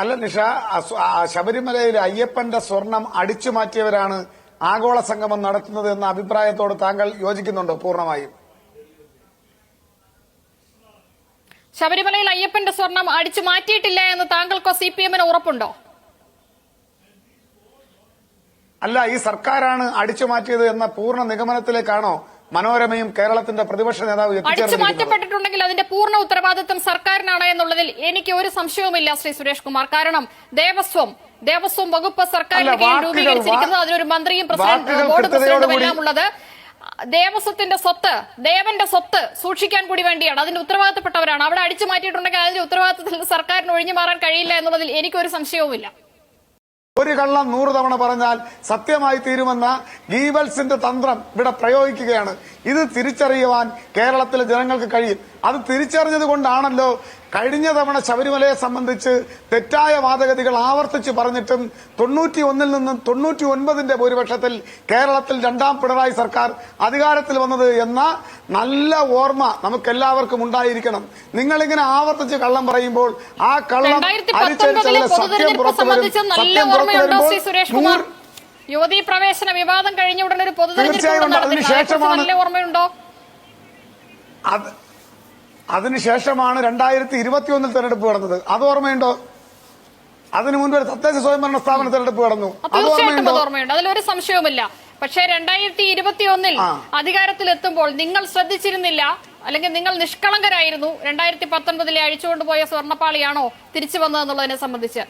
അല്ല നിഷ ശബരിമലയിൽ അയ്യപ്പന്റെ സ്വർണം അടിച്ചു മാറ്റിയവരാണ് ആഗോള സംഗമം നടത്തുന്നത് എന്ന അഭിപ്രായത്തോട് താങ്കൾ യോജിക്കുന്നുണ്ടോ പൂർണമായും? ശബരിമലയിൽ അയ്യപ്പന്റെ സ്വർണം അടിച്ചു മാറ്റിയിട്ടില്ല എന്ന് താങ്കൾക്കോ സി പി എമ്മിന് ഉറപ്പുണ്ടോ? അല്ല ഈ സർക്കാരാണ് അടിച്ചു മാറ്റിയത് എന്ന പൂർണ നിഗമനത്തിലേക്കാണോ മനോരമയും കേരളത്തിന്റെ പ്രതിപക്ഷ നേതാവ് അടിച്ചു മാറ്റപ്പെട്ടിട്ടുണ്ടെങ്കിൽ അതിന്റെ പൂർണ ഉത്തരവാദിത്വം സർക്കാരിനാണ് എന്നുള്ളതിൽ എനിക്ക് ഒരു സംശയവുമില്ല ശ്രീ സുരേഷ് കുമാർ. കാരണം ദേവസ്വം ദേവസ്വം വകുപ്പ് സർക്കാരിന്റെ കീഴിൽ രൂപീകരിച്ചിരിക്കുന്നത് അതിനൊരു മന്ത്രിയും പ്രസിഡന്റ് ബോർഡ് പ്രസിഡന്റും എല്ലാം ഉള്ളത്. ദേവസ്വത്തിന്റെ സ്വത്ത് ദേവന്റെ സ്വത്ത് സൂക്ഷിക്കാൻ കൂടി വേണ്ടിയാണ്. അതിന്റെ ഉത്തരവാദിത്തപ്പെട്ടവരാണ്. അവിടെ അടിച്ചു മാറ്റിയിട്ടുണ്ടെങ്കിൽ അതിന്റെ ഉത്തരവാദിത്തത്തിൽ സർക്കാരിന് ഒഴിഞ്ഞു മാറാൻ കഴിയില്ല എന്നുള്ളതിൽ എനിക്കൊരു സംശയവുമില്ല. ഒരു കള്ളം നൂറ് തവണ പറഞ്ഞാൽ സത്യമായി തീരുമെന്ന ഗീവൽസിന്റെ തന്ത്രം ഇവിടെ പ്രയോഗിക്കുകയാണ്. ഇത് തിരിച്ചറിയുവാൻ കേരളത്തിലെ ജനങ്ങൾക്ക് കഴിയും. അത് തിരിച്ചറിഞ്ഞത് കൊണ്ടാണല്ലോ കഴിഞ്ഞ തവണ ശബരിമലയെ സംബന്ധിച്ച് തെറ്റായ വാദഗതികൾ ആവർത്തിച്ച് പറഞ്ഞിട്ടും തൊണ്ണൂറ്റി ഒന്നിൽ നിന്നും തൊണ്ണൂറ്റി ഒൻപതിന്റെ ഭൂരിപക്ഷത്തിൽ കേരളത്തിൽ രണ്ടാം പിണറായി സർക്കാർ അധികാരത്തിൽ വന്നത് എന്ന നല്ല ഓർമ്മ നമുക്കെല്ലാവർക്കും ഉണ്ടായിരിക്കണം. നിങ്ങളിങ്ങനെ ആവർത്തിച്ച് കള്ളം പറയുമ്പോൾ ആ കള്ളം സത്യം പുറത്തു വരും. സത്യം പുറത്തു വരുമ്പോൾ യുവതീ പ്രവേശന വിവാദം കഴിഞ്ഞ ഉടനെ ഒരു പൊതുതെരഞ്ഞെടുപ്പ്. അതിനുശേഷമാണ് അത് രണ്ടായിരത്തി ഇരുപത്തിയൊന്നിൽ തെരഞ്ഞെടുപ്പ് നടന്നത്. അത് ഓർമ്മയുണ്ടോ? അതിനു മുൻപ് ഒരു തദ്ദേശ സ്വയംഭരണ സ്ഥാപന തെരഞ്ഞെടുപ്പ് നടന്നു. അത് ഓർമ്മയുണ്ടോ? അത് ഓർമ്മയുണ്ട്. അതിലൊരു സംശയവുമില്ല. പക്ഷേ രണ്ടായിരത്തി ഇരുപത്തിയൊന്നിൽ അധികാരത്തിൽ അധികാരത്തിലെത്തുമ്പോൾ നിങ്ങൾ ശ്രദ്ധിച്ചിരുന്നില്ല അല്ലെങ്കിൽ നിങ്ങൾ നിഷ്കളങ്കരായിരുന്നു. രണ്ടായിരത്തി പത്തൊൻപതിലെ അഴിച്ചുകൊണ്ടുപോയ സ്വർണപ്പാളിയാണോ തിരിച്ചു വന്നതെന്നുള്ളതിനെ സംബന്ധിച്ച്.